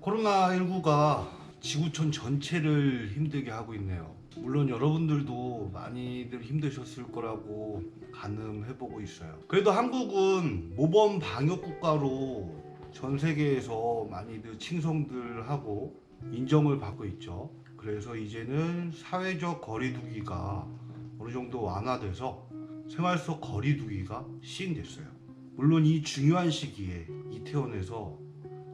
코로나19가 지구촌 전체를 힘들게 하고 있네요. 물론 여러분들도 많이들 힘드셨을 거라고 가늠해보고 있어요. 그래도 한국은 모범 방역 국가로 전 세계에서 많이들 칭송들 하고 인정을 받고 있죠. 그래서 이제는 사회적 거리두기가 어느 정도 완화돼서 생활 속 거리두기가 시행됐어요. 물론 이 중요한 시기에 이태원에서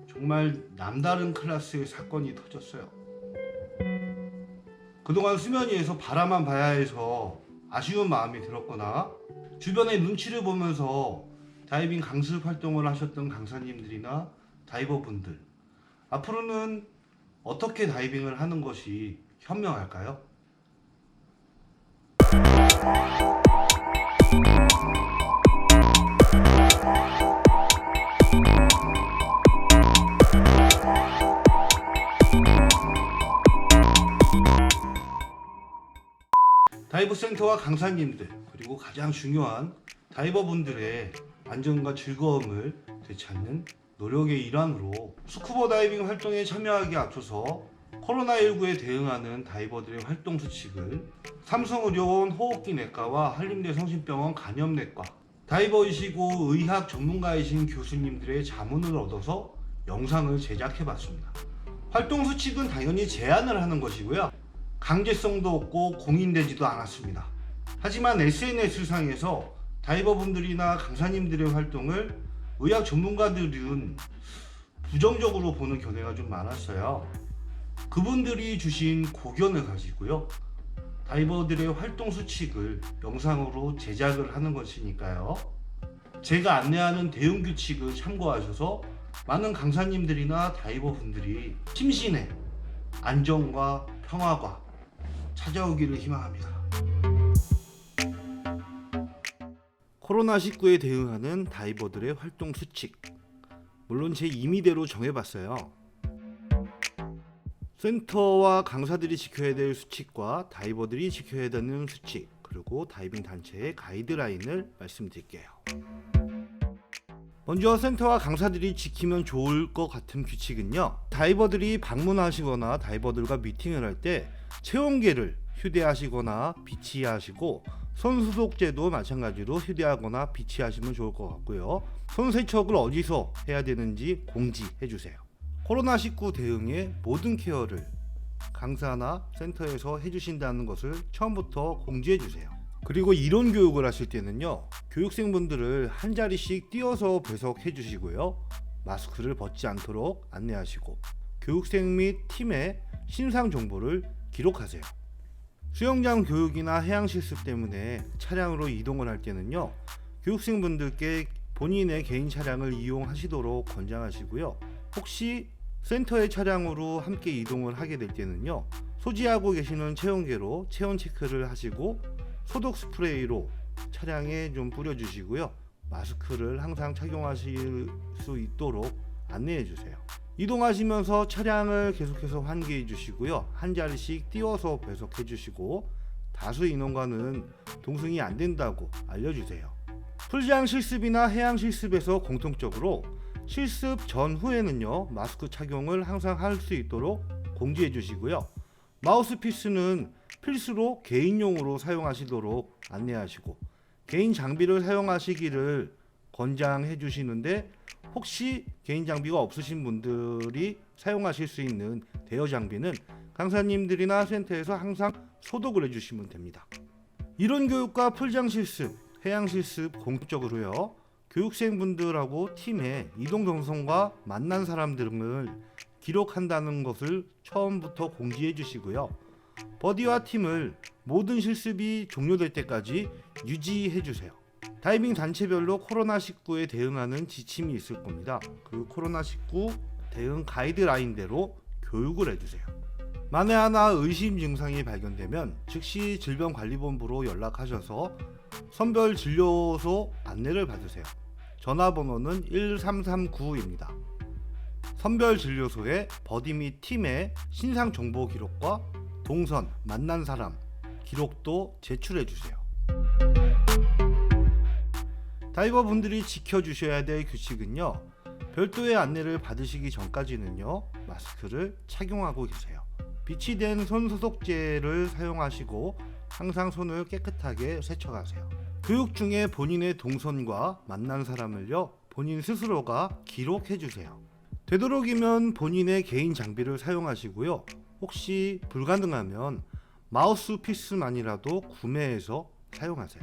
정말 남다른 클래스의 사건이 터졌어요. 그동안 수면 위에서 바라만 봐야 해서 아쉬운 마음이 들었거나 주변의 눈치를 보면서 다이빙 강습 활동을 하셨던 강사님들이나 다이버분들 앞으로는 어떻게 다이빙을 하는 것이 현명할까요? 다이버 센터와 강사님들 그리고 가장 중요한 다이버분들의 안전과 즐거움을 되찾는 노력의 일환으로 스쿠버 다이빙 활동에 참여하기 앞서서 코로나19에 대응하는 다이버들의 활동 수칙을 삼성의료원 호흡기 내과와 한림대 성심병원 간염내과 다이버이시고 의학 전문가이신 교수님들의 자문을 얻어서 영상을 제작해 봤습니다. 활동 수칙은 당연히 제한을 하는 것이고요. 강제성도 없고 공인되지도 않았습니다. 하지만 SNS상에서 다이버분들이나 강사님들의 활동을 의학 전문가들은 부정적으로 보는 견해가 좀 많았어요. 그분들이 주신 고견을 가지고요. 다이버들의 활동 수칙을 영상으로 제작을 하는 것이니까요. 제가 안내하는 대응 규칙을 참고하셔서 많은 강사님들이나 다이버분들이 심신의 안정과 평화가 찾아오기를 희망합니다. 코로나19에 대응하는 다이버들의 활동 수칙. 물론 제 임의대로 정해봤어요. 센터와 강사들이 지켜야 될 수칙과 다이버들이 지켜야 되는 수칙, 그리고 다이빙 단체의 가이드라인을 말씀드릴게요. 먼저 센터와 강사들이 지키면 좋을 것 같은 규칙은요. 다이버들이 방문하시거나 다이버들과 미팅을 할 때 체온계를 휴대하시거나 비치하시고 손 소독제도 마찬가지로 휴대하거나 비치하시면 좋을 것 같고요. 손 세척을 어디서 해야 되는지 공지해 주세요. 코로나19 대응의 모든 케어를 강사나 센터에서 해주신다는 것을 처음부터 공지해 주세요. 그리고 이론 교육을 하실 때는요, 교육생분들을 한 자리씩 띄어서 배석해 주시고요, 마스크를 벗지 않도록 안내하시고, 교육생 및 팀의 신상 정보를 기록하세요. 수영장 교육이나 해양 실습 때문에 차량으로 이동을 할 때는요, 교육생분들께 본인의 개인 차량을 이용하시도록 권장하시고요. 혹시 센터의 차량으로 함께 이동을 하게 될 때는요, 소지하고 계시는 체온계로 체온 체크를 하시고 소독 스프레이로 차량에 좀 뿌려주시고요. 마스크를 항상 착용하실 수 있도록 안내해 주세요. 이동하시면서 차량을 계속해서 환기해 주시고요. 한 자리씩 띄워서 배속해 주시고 다수 인원과는 동승이 안 된다고 알려주세요. 풀장 실습이나 해양 실습에서 공통적으로 실습 전후에는요 마스크 착용을 항상 할 수 있도록 공지해 주시고요. 마우스 피스는 필수로 개인용으로 사용하시도록 안내하시고 개인 장비를 사용하시기를 권장해 주시는데 혹시 개인 장비가 없으신 분들이 사용하실 수 있는 대여 장비는 강사님들이나 센터에서 항상 소독을 해주시면 됩니다. 이론 교육과 풀장 실습, 해양 실습 공적으로요. 교육생분들하고 팀의 이동 동선과 만난 사람 등을 기록한다는 것을 처음부터 공지해 주시고요. 버디와 팀을 모든 실습이 종료될 때까지 유지해 주세요. 다이빙 단체별로 코로나19에 대응하는 지침이 있을 겁니다. 그 코로나19 대응 가이드라인대로 교육을 해주세요. 만에 하나 의심 증상이 발견되면 즉시 질병관리본부로 연락하셔서 선별 진료소 안내를 받으세요. 전화번호는 1339입니다. 선별 진료소에 버디 및 팀의 신상 정보 기록과 동선, 만난 사람 기록도 제출해 주세요. 다이버 분들이 지켜주셔야 될 규칙은요. 별도의 안내를 받으시기 전까지는요. 마스크를 착용하고 계세요. 비치된 손 소독제를 사용하시고 항상 손을 깨끗하게 세척하세요. 교육 중에 본인의 동선과 만난 사람을요. 본인 스스로가 기록해 주세요. 되도록이면 본인의 개인 장비를 사용하시고요. 혹시 불가능하면 마우스 피스만이라도 구매해서 사용하세요.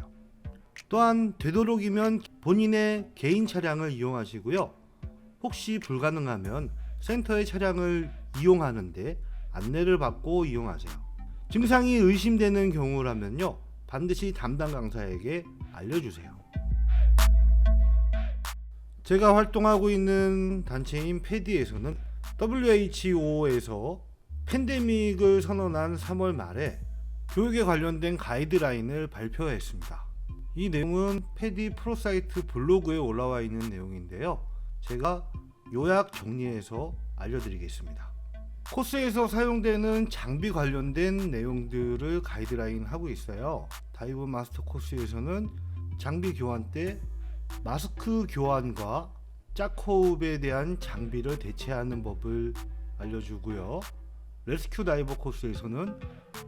또한 되도록이면 본인의 개인 차량을 이용하시고요. 혹시 불가능하면 센터의 차량을 이용하는데 안내를 받고 이용하세요. 증상이 의심되는 경우라면요. 반드시 담당 강사에게 알려주세요. 제가 활동하고 있는 단체인 패디에서는 WHO에서 팬데믹을 선언한 3월 말에 교육에 관련된 가이드라인을 발표했습니다. 이 내용은 패디 프로사이트 블로그에 올라와 있는 내용인데요. 제가 요약 정리해서 알려드리겠습니다. 코스에서 사용되는 장비 관련된 내용들을 가이드라인 하고 있어요. 다이브 마스터 코스에서는 장비 교환 때 마스크 교환과 짝호흡에 대한 장비를 대체하는 법을 알려주고요. 레스큐 다이버 코스에서는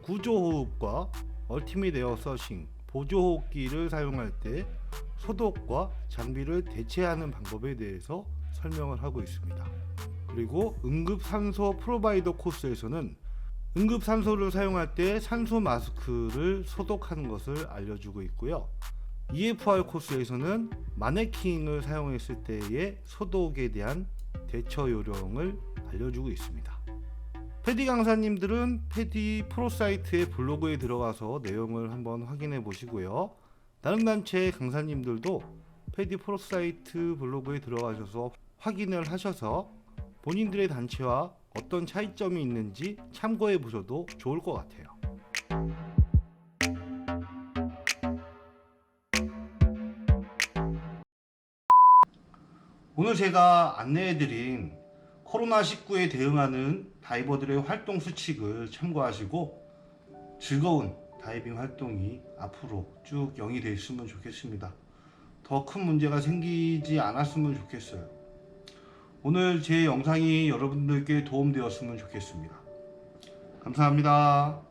구조호흡과 얼티밋 에어 서싱, 보조호흡기를 사용할 때 소독과 장비를 대체하는 방법에 대해서 설명을 하고 있습니다. 그리고 응급산소 프로바이더 코스에서는 응급산소를 사용할 때 산소 마스크를 소독하는 것을 알려주고 있고요. EFR 코스에서는 마네킹을 사용했을 때의 소독에 대한 대처 요령을 알려주고 있습니다. 패디 강사님들은 패디 프로 사이트의 블로그에 들어가서 내용을 한번 확인해 보시고요. 다른 단체 강사님들도 패디 프로 사이트 블로그에 들어가셔서 확인을 하셔서 본인들의 단체와 어떤 차이점이 있는지 참고해 보셔도 좋을 것 같아요. 오늘 제가 안내해드린 코로나19에 대응하는 다이버들의 활동 수칙을 참고하시고 즐거운 다이빙 활동이 앞으로 쭉 영위되었으면 좋겠습니다. 더 큰 문제가 생기지 않았으면 좋겠어요. 오늘 제 영상이 여러분들께 도움되었으면 좋겠습니다. 감사합니다.